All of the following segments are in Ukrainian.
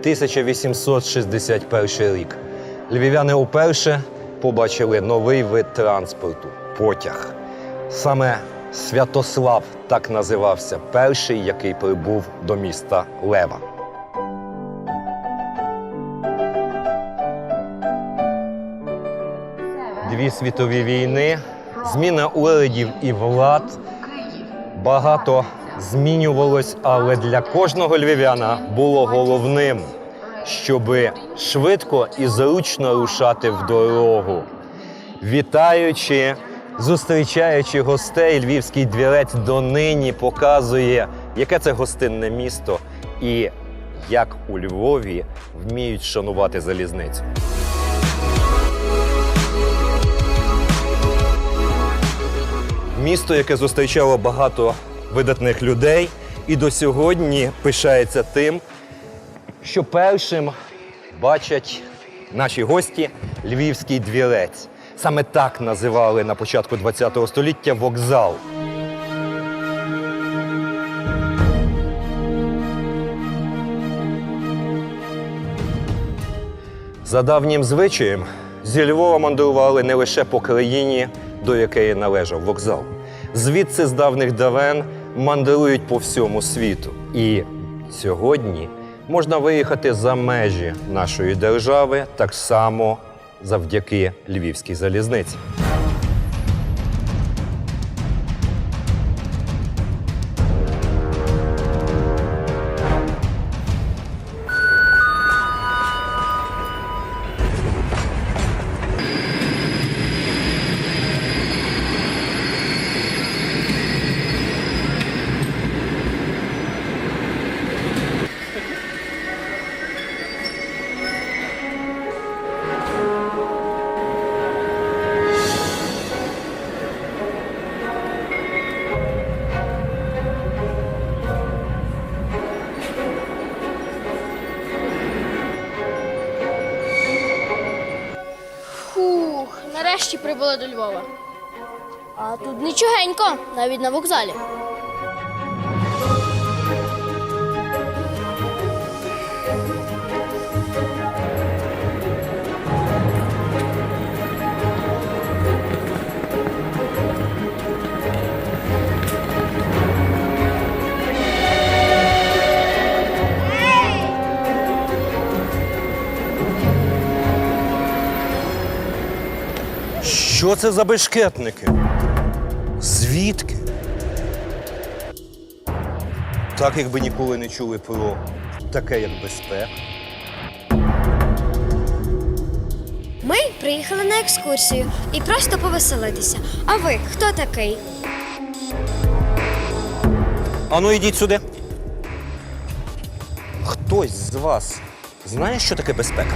1861 рік. Львів'яни уперше побачили новий вид транспорту потяг. Саме Святослав так називався перший, який прибув до міста Лева. Дві світові війни, зміна урядів і влад. Багато змінювалось, але для кожного львів'яна було головним, щоб швидко і зручно рушати в дорогу. Вітаючи, зустрічаючи гостей, львівський двірець донині показує, яке це гостинне місто і як у Львові вміють шанувати залізницю. Місто, яке зустрічало багато видатних людей, і до сьогодні пишається тим, що першим бачать наші гості львівський двірець. Саме так називали на початку ХХ століття вокзал. За давнім звичаєм зі Львова мандрували не лише по країні, до якої належав вокзал. Звідси з давних давен мандрують по всьому світу. І сьогодні можна виїхати за межі нашої держави так само завдяки львівській залізниці. Нарешті прибули до Львова. А тут нічогенько, навіть на вокзалі. Що це за бешкетники? Звідки? Так, якби ніколи не чули про таке, як безпека. Ми приїхали на екскурсію і просто повеселитися. А ви хто такий? Ану, йдіть сюди. Хтось з вас знає, що таке безпека?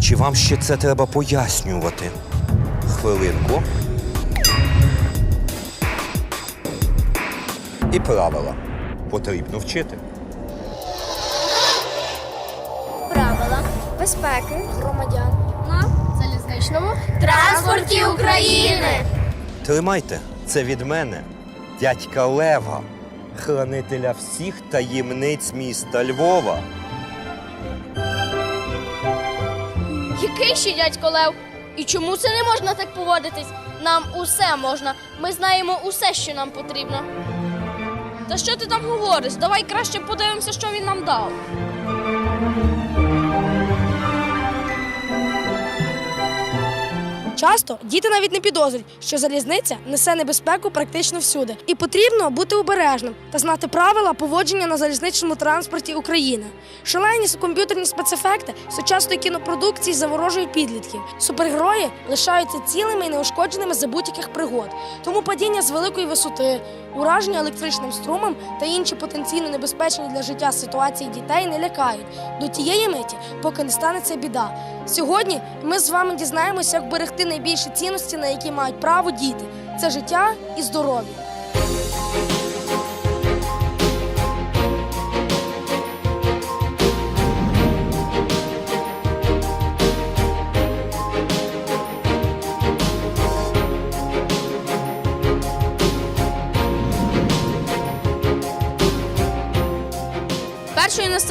Чи вам ще це треба пояснювати? Хвилинку. І правила потрібно вчити. Правила безпеки громадян На залізничному транспорті України. Тримайте це від мене, дядька Лева, хранителя всіх таємниць міста Львова. Який ще дядько Лев? І чому це не можна так поводитись? Нам усе можна. Ми знаємо усе, що нам потрібно. Та що ти там говориш? Давай краще подивимося, що він нам дав. Часто діти навіть не підозрюють, що залізниця несе небезпеку практично всюди, і потрібно бути обережним та знати правила поводження на залізничному транспорті України. Шалені комп'ютерні спецефекти сучасної кінопродукції заворожують підлітків. Супергерої лишаються цілими і неушкодженими за будь-яких пригод. Тому падіння з великої висоти, ураження електричним струмом та інші потенційно небезпечні для життя ситуації дітей не лякають до тієї миті, поки не станеться біда. Сьогодні ми з вами дізнаємося, як берегти найбільші цінності, на які мають право діти це життя і здоров'я.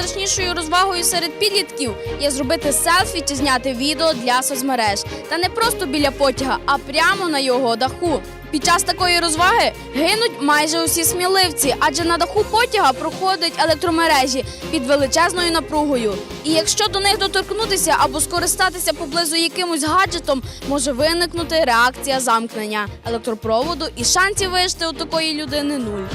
Найстрашнішою розвагою серед підлітків є зробити селфі чи зняти відео для соцмереж. Та не просто біля потяга, а прямо на його даху. Під час такої розваги гинуть майже усі сміливці, адже на даху потяга проходять електромережі під величезною напругою. І якщо до них доторкнутися або скористатися поблизу якимось гаджетом, може виникнути реакція замкнення електропроводу, і шансів вижити у такої людини нуль.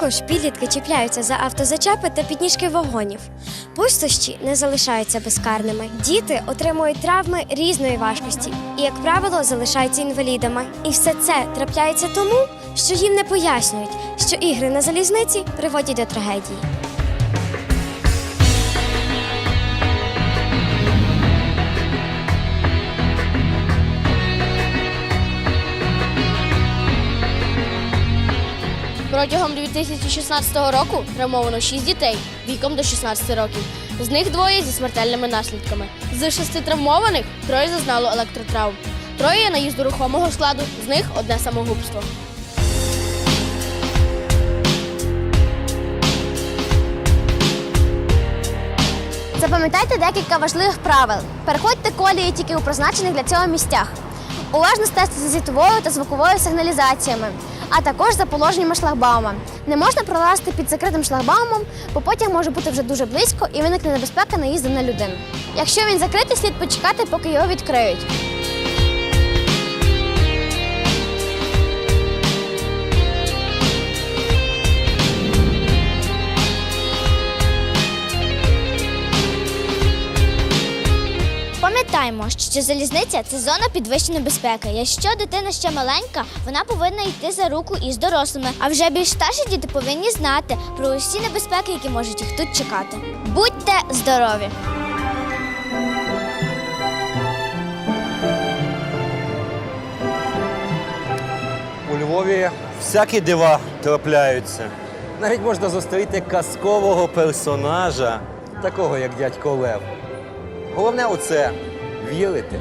Також підлітки чіпляються за автозачепи та підніжки вагонів. Пустощі не залишаються безкарними. Діти отримують травми різної важкості і, як правило, залишаються інвалідами. І все це трапляється тому, що їм не пояснюють, що ігри на залізниці приводять до трагедії. Протягом 2016 року травмовано 6 дітей віком до 16 років. З них двоє зі смертельними наслідками. З шести травмованих троє зазнало електротравм. Троє є наїзду рухомого складу, з них одне самогубство. Запам'ятайте декілька важливих правил. Переходьте колії тільки у призначених для цього місцях. Уважно стежте за світовою та звуковою сигналізаціями, а також за положеннями шлагбаума. Не можна пролазити під закритим шлагбаумом, бо потяг може бути вже дуже близько і виникне небезпека наїзду на людину. Якщо він закритий, слід почекати, поки його відкриють. Пам'ятаємо, що залізниця це зона підвищеної безпеки. Якщо дитина ще маленька, вона повинна йти за руку із дорослими. А вже більш старші діти повинні знати про усі небезпеки, які можуть їх тут чекати. Будьте здорові! У Львові всякі дива трапляються. Навіть можна зустріти казкового персонажа, такого як дядько Лев. Головне оце вірити.